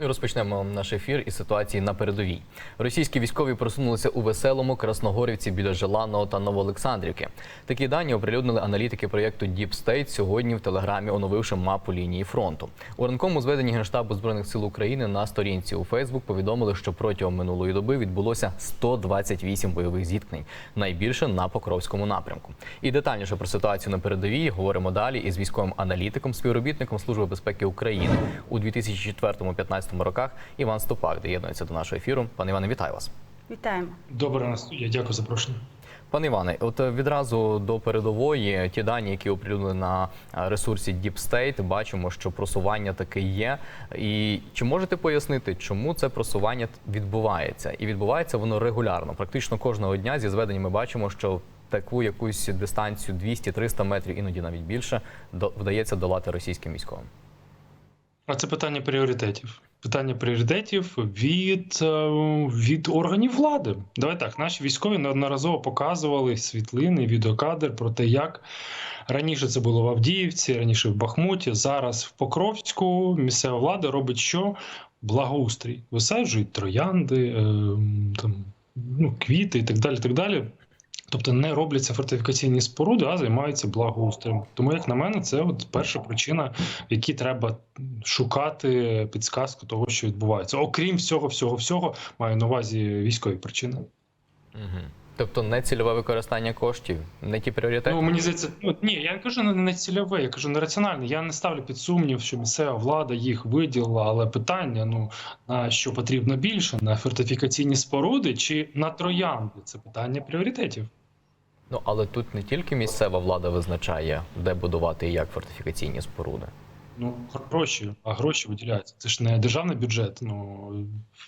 І Розпочнемо наш ефір із ситуації на передовій. Російські військові просунулися у веселому Красногорівці біля Желаного та Новоолександрівки. Такі дані оприлюднили аналітики проєкту Deep State сьогодні в телеграмі, оновивши мапу лінії фронту. У ранковому зведенні Генштабу збройних сил України на сторінці у Фейсбук повідомили, що протягом минулої доби відбулося 128 бойових зіткнень, найбільше на Покровському напрямку. І детальніше про ситуацію на передовій говоримо далі із військовим аналітиком, співробітником Служби безпеки України у 2004-2015 роках. Іван Стопак доєднується до нашого ефіру. Пане Іване, вітаю вас. Вітаємо. Добре, на студія. Дякую за запрошення. Пане Іване, от е, відразу до передової ті дані, які оприлюднили на е, ресурсі Deep State, бачимо, що просування таке є. І чи можете пояснити, чому це просування відбувається? І відбувається воно регулярно. Практично кожного дня зі зведень ми бачимо, що таку якусь дистанцію 200-300 метрів, іноді навіть більше, до- вдається долати російським військовим. А це питання пріоритетів. Питання пріоритетів від, е, від органів влади. Давай так, наші військові неодноразово показували світлини, відеокадр про те, як раніше це було в Авдіївці, раніше в Бахмуті, зараз в Покровську місцева влада робить що? Благоустрій. Висаджують троянди, е, там, ну, квіти і так далі. так далі. Тобто не робляться фортифікаційні споруди, а займаються благоустроєм. Тому, як на мене, це от перша причина, в якій треба шукати підсказку того, що відбувається. Окрім всього, всього, всього, маю на увазі військові причини. Угу. Тобто не цільове використання коштів, не ті пріоритети. Ну мені здається, ну ні, я не кажу не- цільове, я кажу нераціональне. Я не ставлю під сумнів, що місцева влада їх виділила, але питання: ну на що потрібно більше на фортифікаційні споруди чи на троянди? Це питання пріоритетів. Ну але тут не тільки місцева влада визначає, де будувати і як фортифікаційні споруди. Ну, гроші, а гроші виділяються. Це ж не державний бюджет. Ну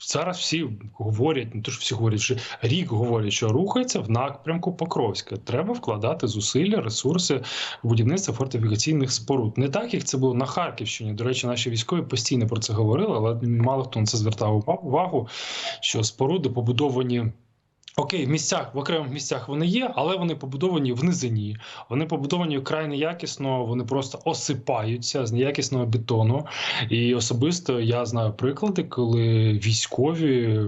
зараз всі говорять, не то що всі говорять, що рік говорять, що рухається в напрямку Покровська. Треба вкладати зусилля, ресурси в будівництво фортифікаційних споруд. Не так, як це було на Харківщині. До речі, наші військові постійно про це говорили, але мало хто на це звертав увагу, що споруди побудовані. Окей, в місцях в окремих місцях вони є, але вони побудовані в низині. Вони побудовані вкрай неякісно, вони просто осипаються з неякісного бетону. І особисто я знаю приклади, коли військові.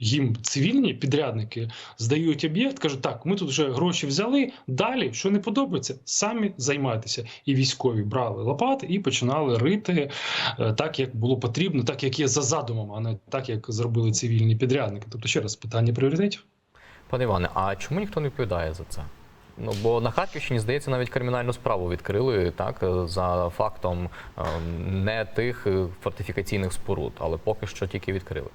Їм цивільні підрядники здають об'єкт, кажуть, так, ми тут вже гроші взяли. Далі, що не подобається, самі займайтеся. І військові брали лопати і починали рити е, так, як було потрібно, так як є за задумом, а не так, як зробили цивільні підрядники. Тобто, ще раз питання пріоритетів. Пане Іване, а чому ніхто не відповідає за це? Ну бо на Харківщині, здається, навіть кримінальну справу відкрили так за фактом ем, не тих е, фортифікаційних споруд, але поки що тільки відкрили.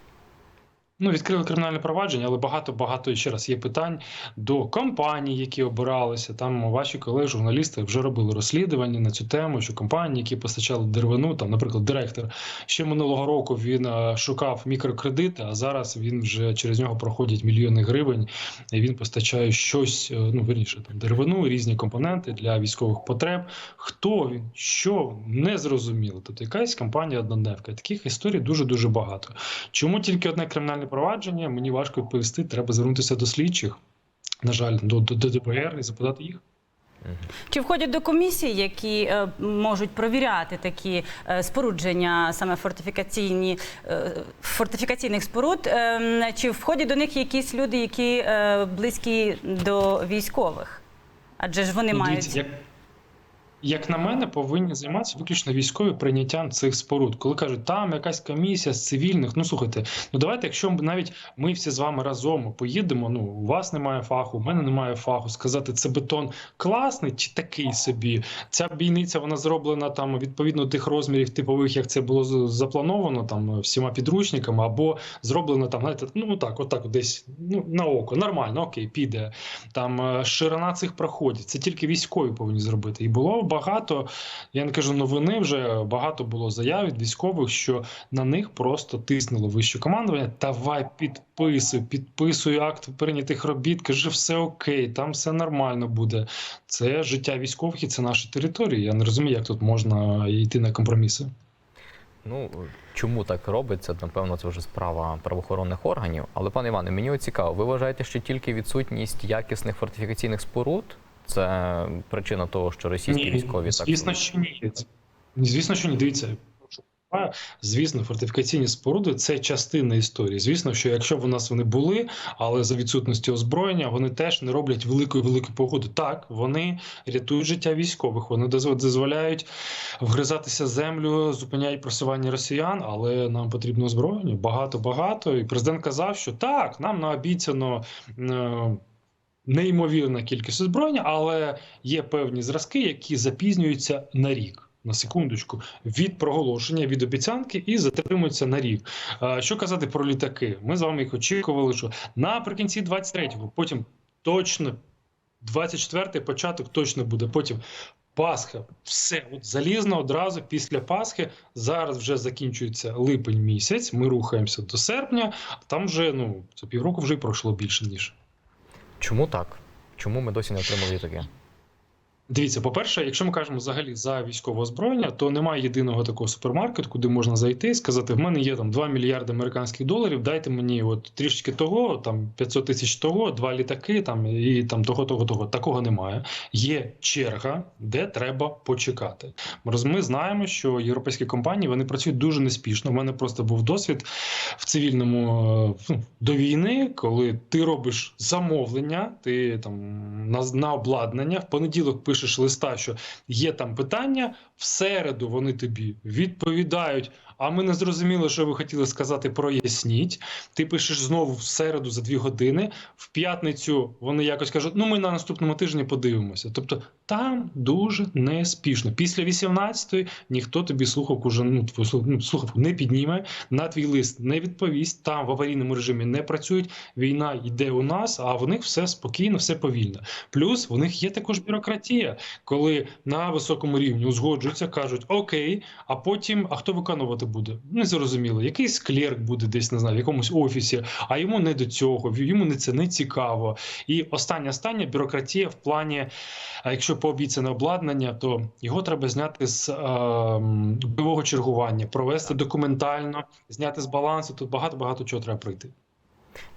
Ну, відкрили кримінальне провадження, але багато багато ще раз є питань до компаній, які обиралися. Там ваші колеги, журналісти вже робили розслідування на цю тему, що компанії, які постачали деревину, там, наприклад, директор ще минулого року він е, шукав мікрокредити, а зараз він вже через нього проходять мільйони гривень. І він постачає щось, е, ну верніше там деревину, різні компоненти для військових потреб. Хто він, що не зрозуміло. Тобто якась компанія однодневка. Таких історій дуже дуже багато. Чому тільки одне кримінальне провадження? Мені важко відповісти. Треба звернутися до слідчих. На жаль, до, до, до ДБР і запитати їх. Чи входять до комісії, які е, можуть провіряти такі е, спорудження, саме фортифікаційні е, фортифікаційних споруд? Е, чи входять до них якісь люди, які е, близькі до військових? Адже ж вони Ну, мають як, як на мене, повинні займатися виключно військові прийняттям цих споруд. Коли кажуть, там якась комісія з цивільних. Ну слухайте, ну давайте, якщо навіть ми всі з вами разом поїдемо. Ну у вас немає фаху, у мене немає фаху. Сказати, це бетон класний чи такий собі. Ця бійниця вона зроблена там відповідно тих розмірів типових, як це було заплановано, там всіма підручниками, або зроблена там, знаєте, ну так, отак, десь ну на око, нормально, окей, піде. Там е, ширина цих проходів. Це тільки військові повинні зробити. І було багато, я не кажу новини, вже багато було заяв від військових, що на них просто тиснуло вище командування. Давай підписуй, підписуй акт прийнятих робіт, кажи, все окей, там все нормально буде. Це життя військових і це наші території. Я не розумію, як тут можна йти на компроміси. Ну чому так робиться? Напевно, це вже справа правоохоронних органів. Але пане Іване, мені цікаво, ви вважаєте, що тільки відсутність якісних фортифікаційних споруд це причина того, що російські військові так звісно, що ні. Звісно, що ні. Дивіться. Звісно, фортифікаційні споруди це частина історії. Звісно, що якщо б у нас вони були, але за відсутності озброєння вони теж не роблять великої великої погоди. Так, вони рятують життя військових, вони дозв- дозволяють вгризатися землю, зупиняють просування росіян, але нам потрібно озброєння багато багато. І президент казав, що так, нам наобіцяно. Неймовірна кількість озброєння, але є певні зразки, які запізнюються на рік. На секундочку від проголошення від обіцянки і затримуються на рік. Що казати про літаки? Ми з вами їх очікували, що наприкінці 23-го, потім точно 24-й початок точно буде. Потім Пасха, все от залізно одразу після Пасхи. Зараз вже закінчується липень місяць. Ми рухаємося до серпня. Там вже ну це півроку вже й пройшло більше ніж. Чому так? Чому ми досі не отримали літаки? Дивіться, по-перше, якщо ми кажемо взагалі за військове озброєння, то немає єдиного такого супермаркету, куди можна зайти і сказати: в мене є там 2 мільярди американських доларів, дайте мені от трішки того, там 500 тисяч того, два літаки, там і там того, того, того. Такого немає. Є черга, де треба почекати. Ми знаємо, що європейські компанії вони працюють дуже неспішно. У мене просто був досвід в цивільному е, ну, до війни, коли ти робиш замовлення, ти там на, на обладнання, в понеділок пишеш листа, що є там питання. В середу вони тобі відповідають. А ми не зрозуміли, що ви хотіли сказати. Проясніть. Ти пишеш знову в середу за дві години. В п'ятницю вони якось кажуть: ну ми на наступному тижні подивимося. Тобто там дуже неспішно. Після 18-ї ніхто тобі слухавку вже ну, ну, слухавку не підніме, на твій лист не відповість. Там в аварійному режимі не працюють. Війна йде у нас, а в них все спокійно, все повільно. Плюс у них є також бюрократія, коли на високому рівні узгоджуються, кажуть окей, а потім а хто виконувати буде? Не зрозуміло. Якийсь клерк буде десь не знаю, в якомусь офісі, а йому не до цього, йому не це не цікаво. І остання остання бюрократія в плані, а якщо пообіцяне обладнання, то його треба зняти з е, бойового чергування, провести документально, зняти з балансу. Тут багато багато чого треба пройти.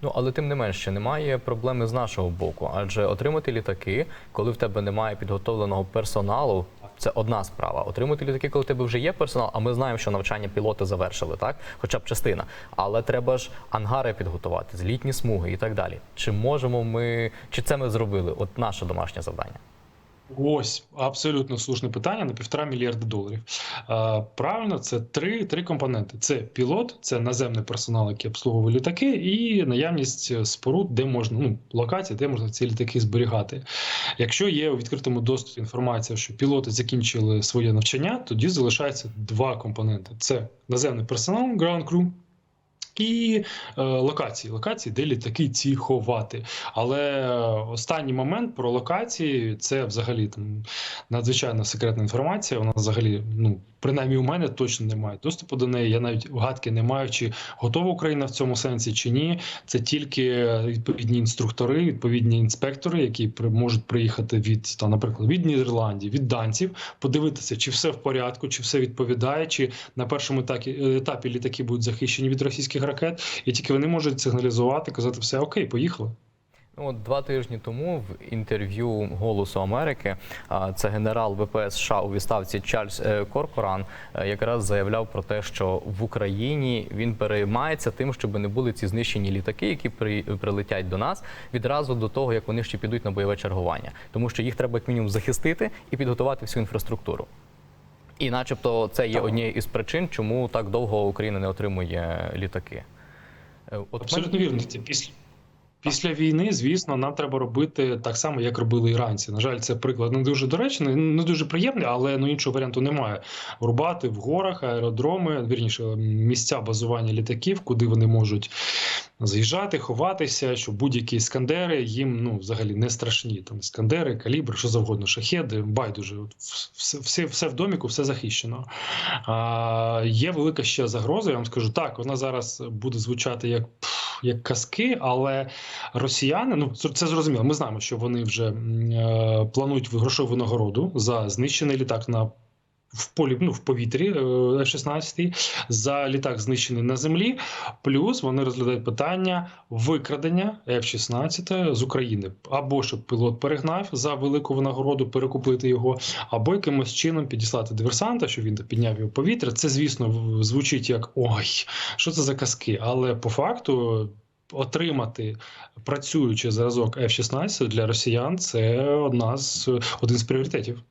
Ну але тим не менше немає проблеми з нашого боку, адже отримати літаки, коли в тебе немає підготовленого персоналу. Це одна справа. Отримати літаки, коли у тебе вже є персонал, а ми знаємо, що навчання пілоти завершили, так? Хоча б частина. Але треба ж ангари підготувати, злітні смуги і так далі. Чи можемо ми, чи це ми зробили? От наше домашнє завдання. Ось абсолютно слушне питання на півтора мільярда доларів. Е, правильно, це три, три компоненти: це пілот, це наземний персонал, який обслуговує літаки, і наявність споруд, де можна ну локації, де можна ці літаки зберігати. Якщо є у відкритому доступі інформація, що пілоти закінчили своє навчання, тоді залишається два компоненти: це наземний персонал, ground crew, і е, локації, локації, де літаки ці ховати. Але е, останній момент про локації це взагалі там надзвичайно секретна інформація. Вона взагалі, ну принаймні у мене точно немає доступу до неї. Я навіть гадки не маю, чи готова Україна в цьому сенсі, чи ні. Це тільки відповідні інструктори, відповідні інспектори, які можуть приїхати від там, наприклад, від Нідерландів, від данців, подивитися, чи все в порядку, чи все відповідає, чи на першому етапі, етапі літаки будуть захищені від російських ракет, і тільки вони можуть сигналізувати, казати все окей, поїхали. Ну, от два тижні тому в інтерв'ю Голосу Америки це генерал ВПС США у відставці Чарльз е, Коркоран е, якраз заявляв про те, що в Україні він переймається тим, щоб не були ці знищені літаки, які при, прилетять до нас відразу до того, як вони ще підуть на бойове чергування, тому що їх треба як мінімум захистити і підготувати всю інфраструктуру. І, начебто, це є однією із причин, чому так довго Україна не отримує літаки. Е, От Абсолютно вірно. Це після. Після війни, звісно, нам треба робити так само, як робили іранці. На жаль, це приклад не дуже доречний, не дуже приємний, але ну іншого варіанту немає. Рубати в горах, аеродроми, вірніше місця базування літаків, куди вони можуть заїжджати, ховатися, що будь-які іскандери їм ну взагалі не страшні. Там іскандери, калібр, що завгодно, шахеди, байдуже. Все, все в доміку, все захищено. А, Є велика ще загроза. Я вам скажу так. Вона зараз буде звучати як. Як казки, але росіяни, ну це зрозуміло. Ми знаємо, що вони вже е, планують грошову нагороду за знищений літак на в полі, ну в повітрі е, F-16, за літак знищений на землі. Плюс вони розглядають питання викрадення F-16 з України, або щоб пілот перегнав за велику винагороду, перекупити його, або якимось чином підіслати диверсанта, щоб він підняв його повітря. Це, звісно, звучить як ой, що це за казки, але по факту. Отримати працюючий зразок F-16 для росіян це одна з один з пріоритетів.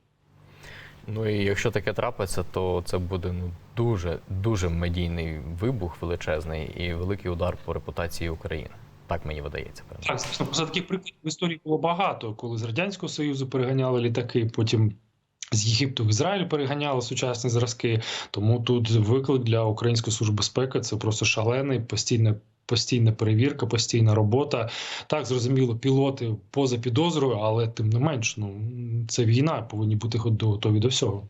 Ну і якщо таке трапиться, то це буде ну дуже дуже медійний вибух величезний і великий удар по репутації України. Так мені видається. Так, просто таких прикладів в історії було багато, коли з радянського союзу переганяли літаки, потім. З Єгипту в Ізраїль переганяли сучасні зразки. Тому тут виклик для Української служби безпеки це просто шалений, постійна, постійна перевірка, постійна робота. Так, зрозуміло, пілоти поза підозрою, але тим не менш, ну це війна, повинні бути готові до всього.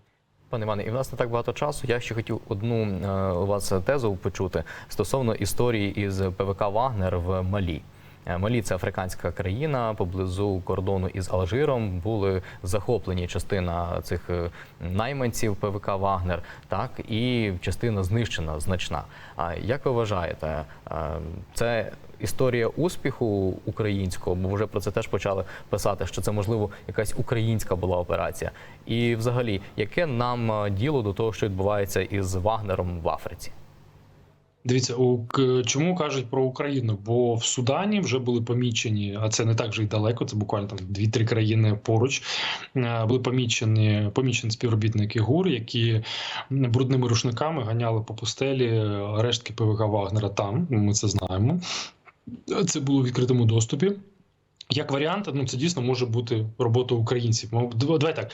Пане Іване, і в нас не так багато часу. Я ще хотів одну е, у вас тезу почути стосовно історії із ПВК Вагнер в Малі. Е, Малі це африканська країна поблизу кордону із Алжиром. Були захоплені частина цих е, найманців ПВК Вагнер, так і частина знищена значна. А як ви вважаєте, е, це історія успіху українського? Бо вже про це теж почали писати, що це можливо якась українська була операція. І взагалі, яке нам діло до того, що відбувається із Вагнером в Африці? Дивіться, у чому кажуть про Україну? Бо в Судані вже були помічені, а це не так вже й далеко. Це буквально там дві-три країни поруч. е, Були помічені помічені співробітники ГУР, які брудними рушниками ганяли по пустелі рештки ПВК Вагнера. Там ми це знаємо. Це було в відкритому доступі. Як варіант, ну це дійсно може бути робота українців. Давай так.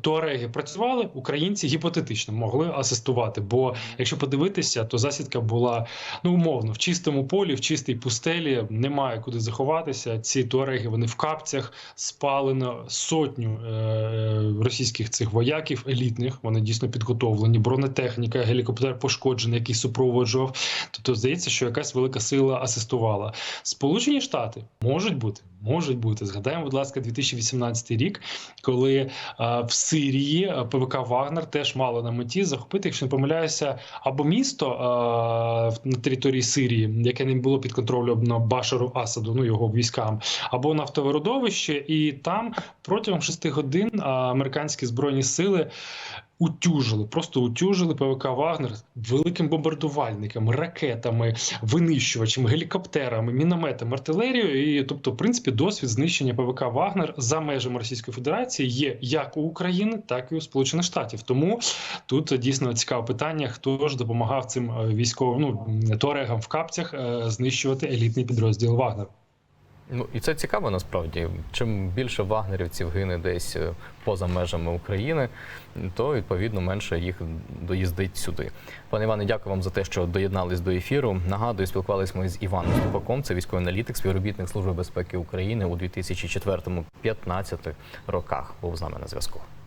Туареги працювали, українці гіпотетично могли асистувати. Бо якщо подивитися, то засідка була ну умовно в чистому полі, в чистій пустелі, немає куди заховатися. Ці туареги вони в капцях спалено сотню е- російських цих вояків елітних. Вони дійсно підготовлені. Бронетехніка, гелікоптер пошкоджений, який супроводжував. Тобто здається, що якась велика сила асистувала. Сполучені Штати можуть бути, можуть бути. Згадаємо, будь ласка, 2018 рік, коли е, в Сирії е, ПВК Вагнер теж мало на меті захопити, якщо не помиляюся, або місто е, на території Сирії, яке не було під контролем на Башару Асаду, ну його військам, або нафтове родовище, і там протягом шести годин американські збройні сили. Утюжили, просто утюжили ПВК Вагнер великим бомбардувальниками, ракетами, винищувачами, гелікоптерами, мінометами, артилерією. І тобто, в принципі, досвід знищення ПВК Вагнер за межами Російської Федерації є як у України, так і у Сполучених Штатів. Тому тут дійсно цікаве питання: хто ж допомагав цим е, військовим ну туарегам в капцях е, знищувати елітний підрозділ Вагнер. Ну і це цікаво насправді. Чим більше вагнерівців гине десь е, поза межами України, то відповідно менше їх доїздить сюди. Пане Іване, дякую вам за те, що доєднались до ефіру. Нагадую, спілкувалися ми з Іваном Ступаком, це військовий аналітик, співробітник Служби безпеки України у 2004-2015 роках. Був з нами на зв'язку.